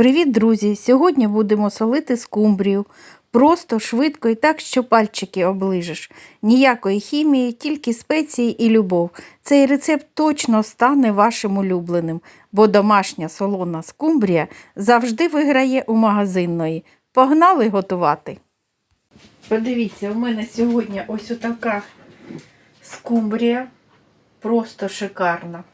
Привіт, друзі! Сьогодні будемо солити скумбрію. Просто, швидко і так, що пальчики оближеш. Ніякої хімії, тільки спеції і любов. Цей рецепт точно стане вашим улюбленим, бо домашня солона скумбрія завжди виграє у магазинної. Погнали готувати. Подивіться, у мене сьогодні ось така скумбрія. Просто шикарна.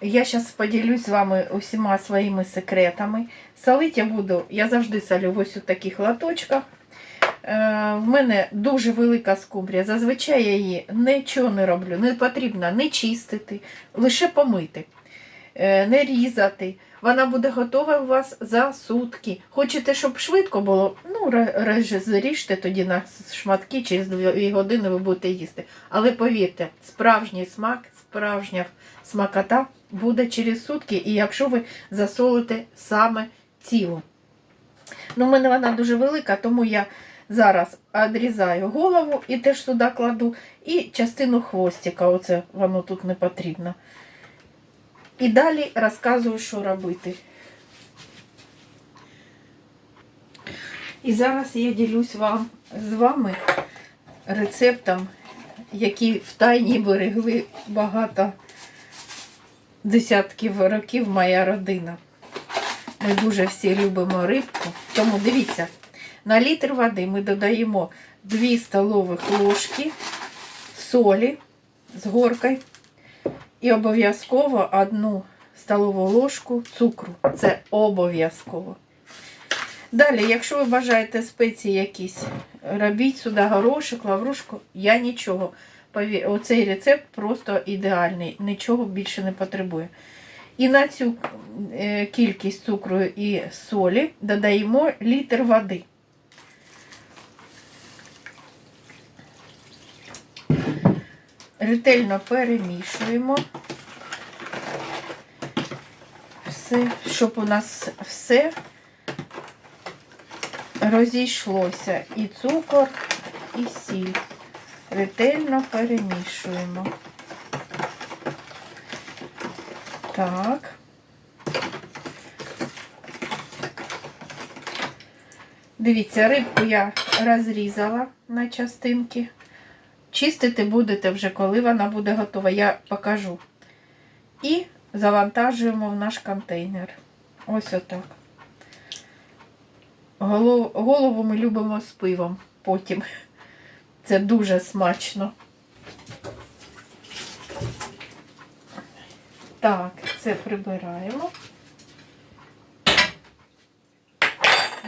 Я зараз поділюсь з вами усіма своїми секретами. Солити я буду, я завжди солю ось у таких латочках. Е, в мене дуже велика скумбрія. Зазвичай я її нічого не роблю. Не потрібно не чистити, лише помити, е, не різати. Вона буде готова у вас за сутки. Хочете, щоб швидко було, ну, зріжте тоді на шматки, через 2 години ви будете їсти. Але повірте, справжній смак, справжня смакота буде через сутки, і якщо ви засолите саме тіло. Ну, У мене вона дуже велика, тому я зараз відрізаю голову і теж сюди кладу, і частину хвостика, оце воно тут не потрібно. І далі розказую, що робити. І зараз я ділюсь вам, з вами рецептом, який в тайні берегли багато десятків років моя родина. Ми дуже всі любимо рибку. Тому дивіться, на літр води ми додаємо 2 столових ложки солі з горкою і обов'язково одну столову ложку цукру. Це обов'язково. Далі, якщо ви бажаєте спеції якісь, робіть сюди горошок, лаврушку, я нічого. Оцей рецепт просто ідеальний, нічого більше не потребує. І на цю е, кількість цукру і солі додаємо літр води. Ретельно перемішуємо все, щоб у нас все розійшлося. І цукор, і сіль. Ретельно перемішуємо. Так. Дивіться, рибку я розрізала на частинки. Чистити будете вже, коли вона буде готова, я покажу. І завантажуємо в наш контейнер. Ось отак. Голову ми любимо з пивом потім. Це дуже смачно. Так, це прибираємо.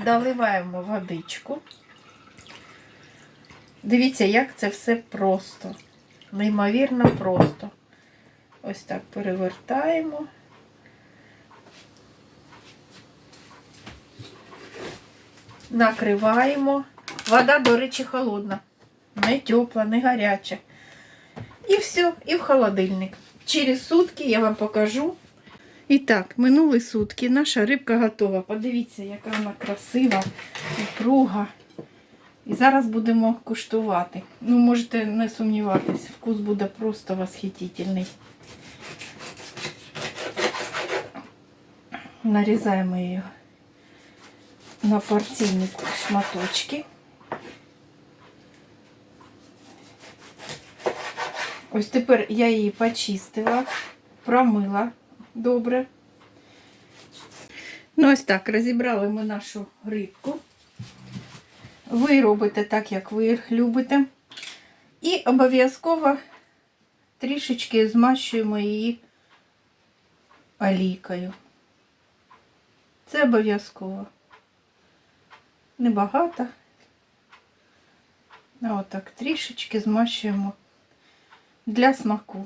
Доливаємо водичку. Дивіться, як це все просто. Неймовірно просто. Ось так перевертаємо. Накриваємо. Вода, до речі, холодна. Не тепла, не гаряча. І все, і в холодильник. Через сутки я вам покажу. І так, минули сутки, наша рибка готова. Подивіться, яка вона красива, упруга. І зараз будемо куштувати. Ну, можете не сумніватись, вкус буде просто восхитительний. Нарізаємо її на порційні шматочки. Ось тепер я її почистила, промила добре. Ну, ось так, розібрали ми нашу рибку. Ви робите так, як ви любите. І обов'язково трішечки змащуємо її олійкою. Це обов'язково. Небагато. А отак трішечки змащуємо для смаку.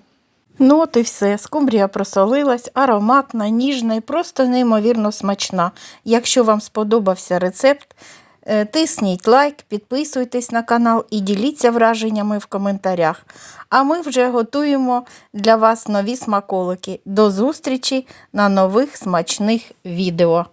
Ну от і все. Скумбрія просолилась, ароматна, ніжна і просто неймовірно смачна. Якщо вам сподобався рецепт, е, тисніть лайк, підписуйтесь на канал і діліться враженнями в коментарях. А ми вже готуємо для вас нові смаколики. До зустрічі на нових смачних відео.